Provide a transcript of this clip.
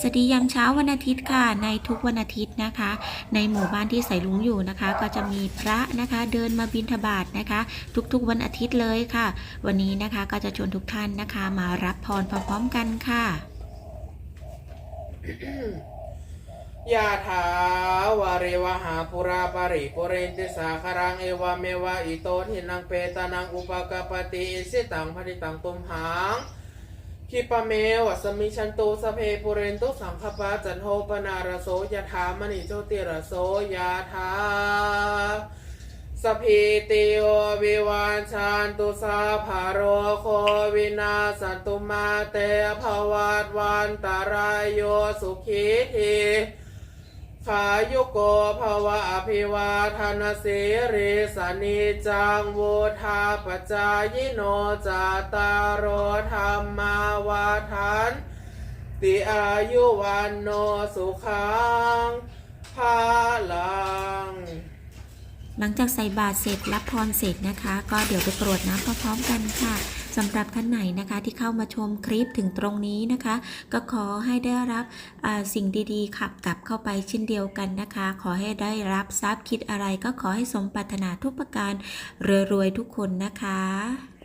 สวัสดียามเช้าวันอาทิตย์ค่ะ ในทุกวันอาทิตย์นะคะ ในหมู่บ้านที่ใส่ลุงอยู่นะคะ ก็จะมีพระนะคะ เดินมาบิณฑบาตนะคะ ทุกๆวันอาทิตย์เลยค่ะ วันนี้นะคะก็จะชวนทุกท่านนะคะ มารับพรพร้อมๆกันค่ะยาถาวาริวหาปุราปริปุเรนติสาคารังเอวเมวะอิโตทินังเปตานังอุปกปปติอิสิตังภริตังตุมหัง คิปะเมวะสมิชันตุสเพปุเรนตุสังคปาจันโทปนารโสยะถามณิโชติรโสยาถาสพพีติโอวิวานชันตุสาภาโรโควินาสันตุมาเตภวัตวันตารายโยสุขีทีขายุโกภวะอภิวาทนาสีริสนิจังวุธาปจายโนจาตารโรธรรมา ติอายุวันโนสุขังภาลัง หลังจากใส่บาตรเสร็จรับพรเสร็จนะคะ ก็เดี๋ยวไปกรวดน้ำพร้อมๆกันค่ะสำหรับท่านไหนนะคะที่เข้ามาชมคลิปถึงตรงนี้นะคะ ก็ขอให้ได้รับสิ่งดีๆ ขับกลับเข้าไปเช่นเดียวกันนะคะ ขอให้ได้รับทรัพย์คิดอะไรก็ขอให้สมปรารถนาทุกประการรวยๆทุกคนนะคะ